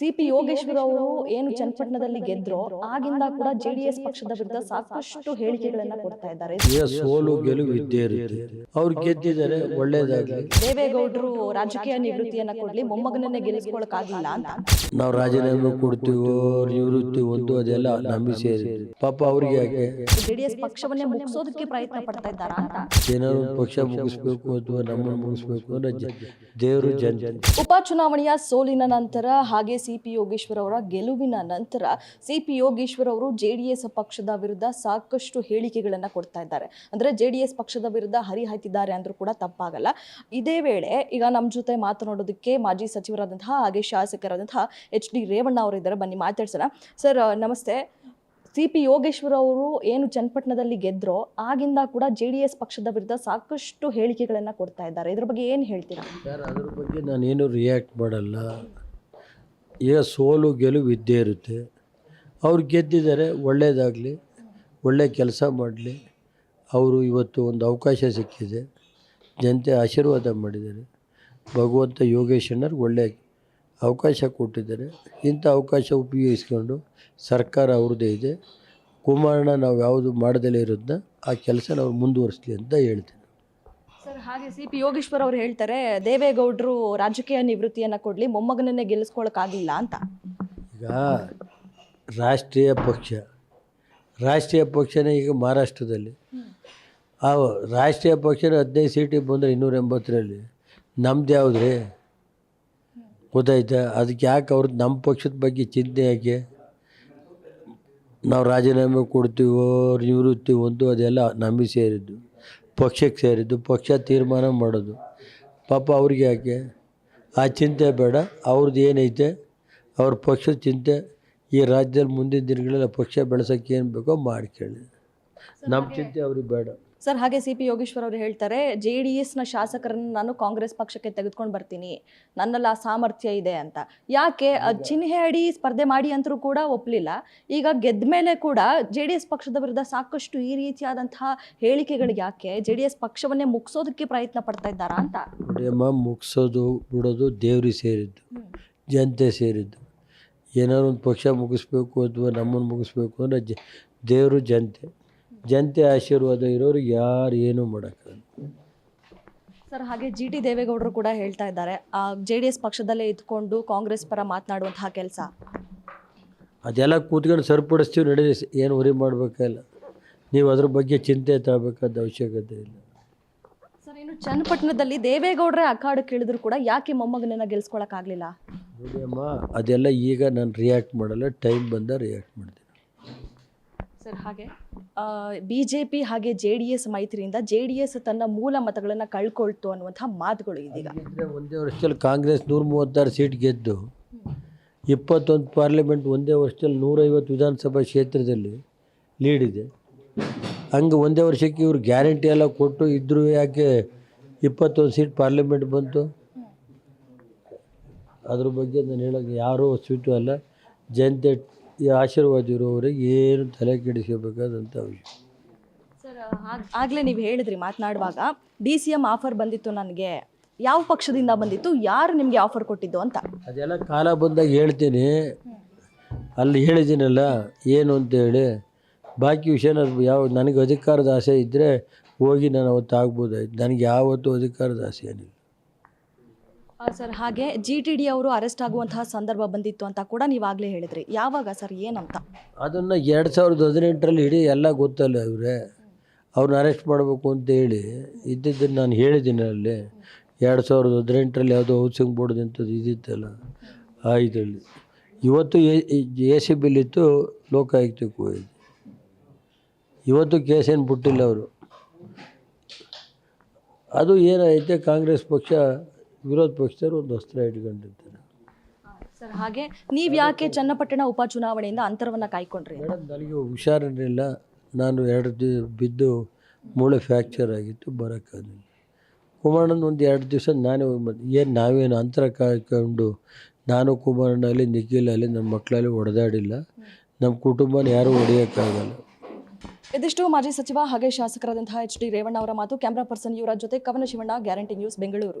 C P Yogeshwara ಅವರು ಏನು ಚನ್ನಪಟ್ಟಣದಲ್ಲಿ ಗೆದ್ರೋ ಆಗಿಂದ ಕೂಡ ಜೆಡಿಎಸ್ ಪಕ್ಷದ ವಿರುದ್ಧ ಸಾಕಷ್ಟು ಹೇಳಿಕೆಗಳನ್ನ ಕೊಡ್ತಾ ಇದ್ದಾರೆ. ಸೋಲು ಗೆಲುವು ಇದ್ದೇ ಇರುತ್ತೆ. ಅವ್ರು ಗೆದ್ದಿದ್ದಾರೆ ಒಳ್ಳೇದಾಗಿ ದೇವೇಗೌಡರು ರಾಜಕೀಯ ನಿವೃತ್ತಿಯನ್ನ ಕೊಡ್ಲಿ ಮೊಮ್ಮಗನನ್ನೇ ಗೆಲ್ಲಿಸ್ಕೊಳಕ್ ಆಗಿಲ್ಲ ಅಂತ. ನಾವು ರಾಜೀನಾಮೆ ಕೊಡ್ತೀವೋ ನಿವೃತ್ತಿ ಒಂದು ಅದೆಲ್ಲ ನಮಗೆ ಸೇರಿದೆ ಪಾಪ ಅವ್ರಿಗೆ ಯಾಕೆ? ಜೆಡಿಎಸ್ ಪಕ್ಷವನ್ನೇ ಮುಗಿಸೋದಕ್ಕೆ ಪ್ರಯತ್ನ ಪಡ್ತಾ ಇದ್ದಾರಾ ಅಂತ. ಏನಾದ್ರು ಪಕ್ಷ ಮುಗಿಸ್ಬೇಕು ಅಥವಾ ನಮ್ಮನ್ನು ಮುಗಿಸ್ಬೇಕು ದೇವರು ಜನ. ಉಪಚುನಾವಣೆಯ ಸೋಲಿನ ನಂತರ ಹಾಗೆ ಸಿ ಪಿ ಯೋಗೇಶ್ವರ್ ಅವರ ಗೆಲುವಿನ ನಂತರ ಸಿ ಪಿ ಯೋಗೇಶ್ವರ್ ಅವರು ಜೆಡಿಎಸ್ ಪಕ್ಷದ ವಿರುದ್ಧ ಸಾಕಷ್ಟು ಹೇಳಿಕೆಗಳನ್ನು ಕೊಡ್ತಾ ಇದ್ದಾರೆ. ಅಂದ್ರೆ ಜೆಡಿಎಸ್ ಪಕ್ಷದ ವಿರುದ್ಧ ಹರಿಹಾಯ್ತಿದ್ದಾರೆ ಅಂದರೂ ಕೂಡ ತಪ್ಪಾಗಲ್ಲ. ಇದೇ ವೇಳೆ ಈಗ ನಮ್ಮ ಜೊತೆ ಮಾತನಾಡೋದಕ್ಕೆ ಮಾಜಿ ಸಚಿವರಾದಂತಹ ಹಾಗೆ ಶಾಸಕರಾದಂತಹ ಎಚ್ ಡಿ ರೇವಣ್ಣ ಅವರಿದ್ದಾರೆ ಬನ್ನಿ ಮಾತಾಡ್ಸೋಣ. ಸರ್ ನಮಸ್ತೆ. ಸಿ ಪಿ ಯೋಗೇಶ್ವರ್ ಅವರು ಏನು ಚನ್ನಪಟ್ಟಣದಲ್ಲಿ ಗೆದ್ರೋ ಆಗಿಂದ ಕೂಡ ಜೆ ಡಿ ಎಸ್ ಪಕ್ಷದ ವಿರುದ್ಧ ಸಾಕಷ್ಟು ಹೇಳಿಕೆಗಳನ್ನು ಕೊಡ್ತಾ ಇದ್ದಾರೆ. ಇದ್ರ ಬಗ್ಗೆ ಏನು ಹೇಳ್ತೀರಾ? ಸರ್, ಅದ್ರ ಬಗ್ಗೆ ನಾನೇನು ರಿಯಾಕ್ಟ್ ಮಾಡಲ್ಲ. ಈಗ ಸೋಲು ಗೆಲುವು ಇದ್ದೇ ಇರುತ್ತೆ. ಅವ್ರು ಗೆದ್ದಿದ್ದಾರೆ ಒಳ್ಳೆಯದಾಗಲಿ ಒಳ್ಳೆ ಕೆಲಸ ಮಾಡಲಿ. ಅವರು ಇವತ್ತು ಒಂದು ಅವಕಾಶ ಸಿಕ್ಕಿದೆ. ಜನತೆ ಆಶೀರ್ವಾದ ಮಾಡಿದ್ದಾರೆ. ಭಗವಂತ ಯೋಗೇಶ್ವರ್ನವ್ರಿಗೆ ಒಳ್ಳೆಯ ಒಳ್ಳೆ ಅವಕಾಶ ಕೊಟ್ಟಿದ್ದಾರೆ. ಇಂಥ ಅವಕಾಶ ಉಪಯೋಗಿಸ್ಕೊಂಡು ಸರ್ಕಾರ ಅವ್ರದ್ದೇ ಇದೆ. ಕುಮಾರಣ್ಣ, ನಾವು ಯಾವುದು ಮಾಡದಲ್ಲೇ ಇರೋದನ್ನ ಆ ಕೆಲಸ ನಾವು ಮುಂದುವರಿಸ್ಲಿ ಅಂತ ಹೇಳ್ತೀನಿ. ಸರ್, ಹಾಗೆ ಸಿ ಪಿ ಯೋಗೇಶ್ವರ್ ಅವರು ಹೇಳ್ತಾರೆ, ದೇವೇಗೌಡರು ರಾಜಕೀಯ ನಿವೃತ್ತಿಯನ್ನ ಕೊಡ್ಲಿ, ಮೊಮ್ಮಗನನ್ನೇ ಗೆಲ್ಲಿಸ್ಕೊಳಕ್ಕಾಗಿಲ್ಲ ಅಂತ. ಈಗ ರಾಷ್ಟ್ರೀಯ ಪಕ್ಷ, ರಾಷ್ಟ್ರೀಯ ಪಕ್ಷನೇ ಈಗ ಮಹಾರಾಷ್ಟ್ರದಲ್ಲಿ. ಆ ರಾಷ್ಟ್ರೀಯ ಪಕ್ಷನ ಹದಿನೈದು ಸೀಟಿಗೆ ಬಂದರೆ ಇನ್ನೂರ ಎಂಬತ್ತರಲ್ಲಿ. ನಮ್ದು ಯಾವುದ್ರಿ? ಗೊತ್ತಾಯ್ತಾ? ಅದಕ್ಕೆ ಯಾಕೆ ಅವ್ರದ್ದು ನಮ್ಮ ಪಕ್ಷದ ಬಗ್ಗೆ ಚಿಂತೆ ಯಾಕೆ? ನಾವು ರಾಜೀನಾಮೆ ಕೊಡ್ತೀವೋ, ನಿವೃತ್ತಿ ಒಂದು ಅದೆಲ್ಲ ನಮಗೆ ಸೇರಿದ್ದು. ಪಕ್ಷಕ್ಕೆ ಸೇರಿದ್ದು ಪಕ್ಷ ತೀರ್ಮಾನ ಮಾಡೋದು. ಪಾಪ ಅವ್ರಿಗೆ ಯಾಕೆ? ಆ ಚಿಂತೆ ಬೇಡ ಅವ್ರದ್ದು ಏನೈತೆ ಅವ್ರ ಪಕ್ಷದ ಚಿಂತೆ ಈ ರಾಜ್ಯದಲ್ಲಿ ಮುಂದಿನ ದಿನಗಳಲ್ಲಿ ಪಕ್ಷ ಬೆಳೆಸೋಕ್ಕೆ ಏನು ಬೇಕೋ ಮಾಡ್ಕೊಳ್ಳಿ. ನಮ್ಮ ಚಿಂತೆ ಅವ್ರಿಗೆ ಬೇಡ. ಸರ್ ಹಾಗೆ ಸಿ ಪಿ ಯೋಗೇಶ್ವರ್ ಅವರು ಹೇಳ್ತಾರೆ ಜೆ ಡಿ ಎಸ್ನ ಶಾಸಕರನ್ನು ನಾನು ಕಾಂಗ್ರೆಸ್ ಪಕ್ಷಕ್ಕೆ ತೆಗೆದುಕೊಂಡು ಬರ್ತೀನಿ. ನನ್ನಲ್ಲಿ ಆ ಸಾಮರ್ಥ್ಯ ಇದೆ ಅಂತ. ಯಾಕೆ? ಚಿಹ್ನೆ ಅಡಿ ಸ್ಪರ್ಧೆ ಮಾಡಿ ಅಂತರೂ ಕೂಡ ಒಪ್ಪಲಿಲ್ಲ ಈಗ ಗೆದ್ದ ಮೇಲೆ ಕೂಡ ಜೆ ಡಿ ಎಸ್ ಪಕ್ಷದ ವಿರುದ್ಧ ಸಾಕಷ್ಟು ಈ ರೀತಿಯಾದಂತಹ ಹೇಳಿಕೆಗಳಿಗೆ ಯಾಕೆ? ಜೆ ಡಿ ಎಸ್ ಪಕ್ಷವನ್ನೇ ಮುಗಿಸೋದಕ್ಕೆ ಪ್ರಯತ್ನ ಪಡ್ತಾ ಇದ್ದಾರಾ ಅಂತ. ಮುಗಿಸೋದು ಬಿಡೋದು ದೇವ್ರಿಗೆ ಸೇರಿದ್ದು ಜನತೆ ಸೇರಿದ್ದು. ಏನಾದ್ರು ಒಂದು ಪಕ್ಷ ಮುಗಿಸ್ಬೇಕು ಅಥವಾ ನಮ್ಮನ್ನು ಮುಗಿಸ್ಬೇಕು ಅಂದರೆ ಜ ದೇವರು ಜನತೆ. ಜನತೆ ಆಶೀರ್ವಾದ ಇರೋರಿಗೆ ಯಾರು ಏನೂ ಮಾಡೋಕ್ಕಾಗಲ್ಲ. ಸರ್ ಹಾಗೆ ಜಿ ಟಿ ದೇವೇಗೌಡರು ಕೂಡ ಹೇಳ್ತಾ ಇದ್ದಾರೆ. ಜೆ ಡಿ ಎಸ್ ಪಕ್ಷದಲ್ಲೇ ಇದ್ಕೊಂಡು ಕಾಂಗ್ರೆಸ್ ಪರ ಮಾತನಾಡುವಂತಹ ಕೆಲಸ. ಅದೆಲ್ಲ ಕೂತ್ಕೊಂಡು ಸರಿಪಡಿಸ್ತೀವಿ ನಡೀರಿ ಏನು ಉರಿ ಮಾಡಬೇಕಲ್ಲ ನೀವು ಅದ್ರ ಬಗ್ಗೆ ಚಿಂತೆ ತಗೋಬೇಕಾದ ಅವಶ್ಯಕತೆ ಇಲ್ಲ. ಸರ್ ಇನ್ನು ಚನ್ನಪಟ್ಟಣದಲ್ಲಿ ದೇವೇಗೌಡರೇ ಅಖಾಡ ಕೇಳಿದ್ರು ಕೂಡ ಯಾಕೆ ಮೊಮ್ಮಗನನ್ನ ಗೆಲ್ಸ್ಕೊಳಕ್ ಆಗ್ಲಿಲ್ಲ ನೋಡಿ ಅಮ್ಮ ಅದೆಲ್ಲ ಈಗ ನಾನು ರಿಯಾಕ್ಟ್ ಮಾಡಲ್ಲ ಟೈಮ್ ಬಂದ ರಿಯಾಕ್ಟ್ ಮಾಡ್ತೀನಿ. ಸರ್ ಹಾಗೆ? ಬಿ ಜೆ ಪಿ ಹಾಗೆ ಜೆ ಡಿ ಎಸ್ ಮೈತ್ರಿಯಿಂದ ಜೆ ಡಿ ಎಸ್ ತನ್ನ ಮೂಲ ಮತಗಳನ್ನು ಕಳ್ಕೊಳ್ತು ಅನ್ನುವಂತಹ ಮಾತುಗಳು ಇದೀಗ. ಒಂದೇ ವರ್ಷದಲ್ಲಿ ಕಾಂಗ್ರೆಸ್ ನೂರ ಮೂವತ್ತಾರು ಸೀಟ್ ಗೆದ್ದು ಇಪ್ಪತ್ತೊಂದು ಪಾರ್ಲಿಮೆಂಟ್ ಒಂದೇ ವರ್ಷದಲ್ಲಿ ನೂರೈವತ್ತು ವಿಧಾನಸಭಾ ಕ್ಷೇತ್ರದಲ್ಲಿ ಲೀಡ್ ಇದೆ. ಹಂಗೆ ಒಂದೇ ವರ್ಷಕ್ಕೆ ಇವರು ಗ್ಯಾರಂಟಿ ಎಲ್ಲ ಕೊಟ್ಟು ಇದ್ದರೂ ಯಾಕೆ ಇಪ್ಪತ್ತೊಂದು ಸೀಟ್ ಪಾರ್ಲಿಮೆಂಟ್ ಬಂತು? ಅದ್ರ ಬಗ್ಗೆ ನಾನು ಹೇಳೋಕ್ಕೆ ಯಾರೂ ಸೀಟು ಅಲ್ಲ. ಜನತೆ ಈ ಆಶೀರ್ವಾದ ಇರೋವರೆಗೆ ಏನು ತಲೆ ಕೆಡಿಸ್ಕೋಬೇಕಾದಂಥ ವಿಷಯ. ಸರ್ ಆಗಲೇ ನೀವು ಹೇಳಿದ್ರಿ ಮಾತನಾಡುವಾಗ ಡಿ ಸಿ ಎಂ ಆಫರ್ ಬಂದಿತ್ತು ನನಗೆ. ಯಾವ ಪಕ್ಷದಿಂದ ಬಂದಿತ್ತು? ಯಾರು ನಿಮಗೆ ಆಫರ್ ಕೊಟ್ಟಿದ್ದು ಅಂತ? ಅದೆಲ್ಲ ಕಾಲ ಬಂದಾಗ ಹೇಳ್ತೀನಿ. ಅಲ್ಲಿ ಹೇಳಿದ್ದೀನಲ್ಲ ಏನು ಅಂತೇಳಿ. ಬಾಕಿ ವಿಷಯ ಯಾವ ನನಗೆ ಅಧಿಕಾರದ ಆಸೆ ಇದ್ದರೆ ಹೋಗಿ ನಾನು ಅವತ್ತು ಆಗ್ಬೋದಾಯ್ತು. ನನಗೆ ಯಾವತ್ತೂ ಅಧಿಕಾರದ ಆಸೆ ಏನಿಲ್ಲ. ಸರ್, ಹಾಗೆ ಜಿ ಟಿ ಡಿ ಅವರು ಅರೆಸ್ಟ್ ಆಗುವಂತಹ ಸಂದರ್ಭ ಬಂದಿತ್ತು ಅಂತ ಕೂಡ ನೀವಾಗಲೇ ಹೇಳಿದ್ರಿ. ಯಾವಾಗ ಸರ್, ಏನಂತ? ಅದನ್ನು ಎರಡು ಸಾವಿರದ ಹದಿನೆಂಟರಲ್ಲಿ ಇಡೀ ಎಲ್ಲ ಗೊತ್ತಲ್ಲ ಇವರೇ. ಅವ್ರನ್ನ ಅರೆಸ್ಟ್ ಮಾಡಬೇಕು ಅಂತ ಹೇಳಿ ಇದ್ದಿದ್ದನ್ನು ನಾನು ಹೇಳಿದ್ದೀನಿ ಅಲ್ಲಿ. ಎರಡು ಸಾವಿರದ ಹದಿನೆಂಟರಲ್ಲಿ ಯಾವುದೋ ಹೌಸಿಂಗ್ ಬೋರ್ಡ್ ಅಂಥದ್ದು ಇದ್ದಿತ್ತಲ್ಲ, ಆ ಇದರಲ್ಲಿ. ಇವತ್ತು ಎ ಸಿ ಬಿಲಿತ್ತು ಲೋಕಾಯುಕ್ತಕ್ಕೆ ಹೋಗಿದ್ದು. ಇವತ್ತು ಕೇಸೇನು ಬಿಟ್ಟಿಲ್ಲ ಅವರು. ಅದು ಏನಾಯಿತು, ಕಾಂಗ್ರೆಸ್ ಪಕ್ಷ ವಿರೋಧ ಪಕ್ಷದವರು ಒಂದು ಅಸ್ತ್ರ ಸರ್ ಹಾಗೆ ನೀವು ಯಾಕೆ ಚನ್ನಪಟ್ಟಣ ಉಪಚುನಾವಣೆಯಿಂದ ಅಂತರವನ್ನು ಕಾಯ್ಕೊಂಡ್ರಿ? ಮೇಡಮ್ ನನಗೆ ಹುಷಾರಿರಲಿಲ್ಲ. ನಾನು ಎರಡು ದಿ ಬಿದ್ದು ಮೂಳೆ ಫ್ರ್ಯಾಕ್ಚರ್ ಆಗಿತ್ತು ಬರೋಕ್ಕಾಗಲಿಲ್ಲ ಕುಮಾರಣ್ಣನ ಒಂದು ಎರಡು ದಿವಸ ನಾನೇ ಏನು ನಾವೇನು ಅಂತರ ಕಾಯ್ಕೊಂಡು ನಾನು ಕುಮಾರಣ್ಣಲ್ಲಿ ನಿಖಿಲ್ ಅಲ್ಲಿ ನನ್ನ ಮಕ್ಕಳಲ್ಲಿ ಹೊಡೆದಾಡಿಲ್ಲ ನಮ್ಮ ಕುಟುಂಬನ ಯಾರೂ ಹೊಡೆಯೋಕ್ಕಾಗಲ್ಲ ಇದಿಷ್ಟು ಮಾಜಿ ಸಚಿವ ಹಾಗೆ ಶಾಸಕರಾದಂತಹ ಎಚ್ ಡಿ ರೇವಣ್ಣ ಅವರ ಮಾತು ಕ್ಯಾಮ್ರಾ ಪರ್ಸನ್ ಇವರ ಜೊತೆ Kavana Shivanna guarantee news Bengaluru.